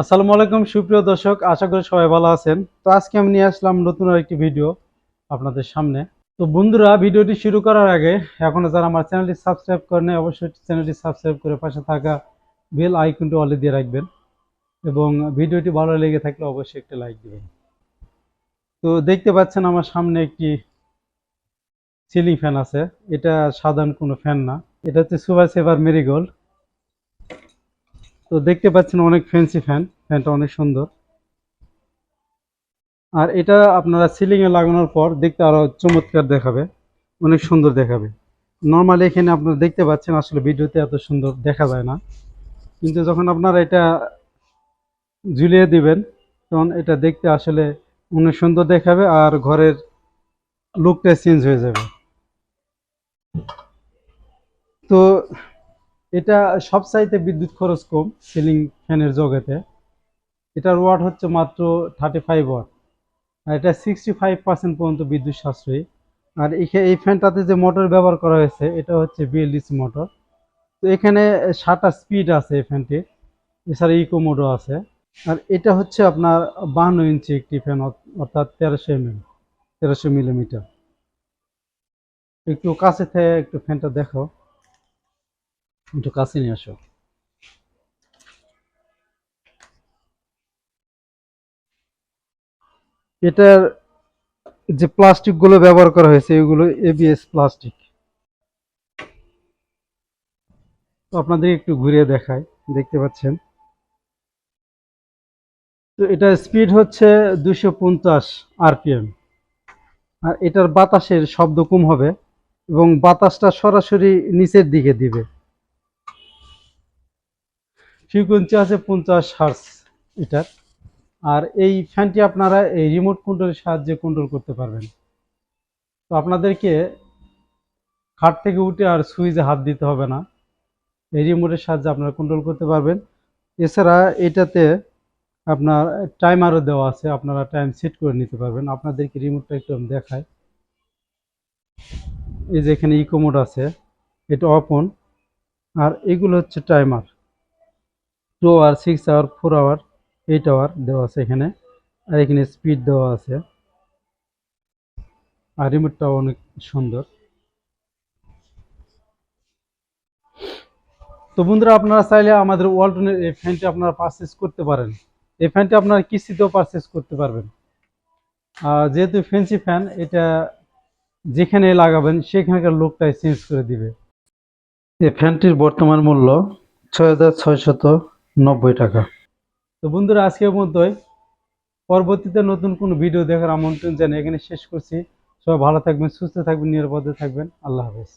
আসসালামু আলাইকুম, সুপ্রিয় দর্শক, আশা করি সবাই ভালো আছেন। তো আজকে আমি নিয়ে আসলাম নতুন একটি ভিডিও আপনাদের সামনে। তো বন্ধুরা, ভিডিওটি শুরু করার আগে এখনও যারা আমার চ্যানেলটি সাবস্ক্রাইব করেন অবশ্যই চ্যানেলটি সাবস্ক্রাইব করে পাশে থাকা বেল আইকনটি অলে দিয়ে রাখবেন এবং ভিডিওটি ভালো লেগে থাকলে অবশ্যই একটা লাইক দিবেন। তো দেখতে পাচ্ছেন আমার সামনে একটি সিলিং ফ্যান আছে। এটা সাধারণ কোনো ফ্যান না। এটা হচ্ছে সুপার সেভার মেরিগোল্ড। তো দেখতে পাচ্ছেন অনেক ফ্যান্সি ফ্যান ফ্যানটা অনেক সুন্দর। আর এটা আপনারা সিলিংয়ে লাগানোর পর দেখতে আরও চমৎকার দেখাবে, অনেক সুন্দর দেখাবে। নর্মালি এখানে আপনারা দেখতে পাচ্ছেন আসলে ভিডিওতে এত সুন্দর দেখা যায় না। কিন্তু যখন আপনারা এটা ঝুলিয়ে দিবেন, তখন এটা দেখতে আসলে অনেক সুন্দর দেখাবে আর ঘরের লুকটা চেঞ্জ হয়ে যাবে। তো এটা সব চাইতে বিদ্যুৎ খরচ কম সিলিং ফ্যানের জগতে। এটার ওয়াট হচ্ছে মাত্র থার্টি ফাইভ ওয়াট আর এটা সিক্সটি ফাইভ পার্সেন্ট পর্যন্ত বিদ্যুৎ সাশ্রয়ী। আর এই ফ্যানটাতে যে মোটর ব্যবহার করা হয়েছে, এটা হচ্ছে বিএলডিসি মোটর। তো এখানে সাতটা স্পিড আছে এই ফ্যানটির, এছাড়া ইকো মোডও আছে। আর এটা হচ্ছে আপনার বান্ন ইঞ্চি একটি ফ্যান অর্থাৎ তেরোশো এম তেরোশো মিলিমিটার। একটু কাছে থেকে একটু ফ্যানটা দেখো। একটু কাছে নিয়ে আসো। এটার যে প্লাস্টিকগুলো ব্যবহার করা হয়েছে, এগুলো এবিএস প্লাস্টিক তো আপনাদের একটু ঘুরিয়ে দেখাই, দেখতে পাচ্ছেন। তো এটার স্পিড হচ্ছে দুশো পঞ্চাশ আরপিএম আর এটার বাতাসের শব্দ কম হবে এবং বাতাসটা সরাসরি নিচের দিকে দিবে। ফ্রিকোয়েন্সি আছে পঞ্চাশ হার্স এটার আর এই ফ্যানটি আপনারা এই রিমোট কন্ট্রোলের সাহায্যে কন্ট্রোল করতে পারবেন। তো আপনাদেরকে খাট থেকে উঠে আর সুইচে হাত দিতে হবে না। এই রিমোটের সাহায্যে আপনারা কন্ট্রোল করতে পারবেন। এছাড়া এটাতে আপনার টাইমারও দেওয়া আছে, আপনারা টাইম সেট করে নিতে পারবেন। আপনাদেরকে রিমোটটা একটু আমি দেখাই। এই যে এখানে ইকো মোড আছে, এটা অপন আর এগুলো হচ্ছে timer. Two hour six hour four hour eight hour দেওয়া আছে এখানে। আর এখানে স্পিড দেওয়া আছে। আর রিমোটটাও অনেক সুন্দর। তো বন্ধুরা, আপনারা চাইলে আমাদের ওয়ালটনের এই ফ্যানটি আপনারা পারচেস করতে পারেন। এই ফ্যানটি আপনারা কিস্তিতেও পারচেস করতে পারবেন। যেহেতু ফ্যান্সি ফ্যান এটা যেখানে লাগাবেন, সেখানকার লোকটাই চেঞ্জ করে দিবে। এই ফ্যানটির বর্তমান মূল্য ছয় হাজার ছয়শত নব্বই টাকা। তো বন্ধুরা আজকের মতোই পরবর্তীতে নতুন কোনো ভিডিও দেখার আমন্ত্রণ জানিয়ে এখানে শেষ করছি। সবাই ভালো থাকবেন, সুস্থ থাকবেন, নিরাপদে থাকবেন। আল্লাহ হাফেজ।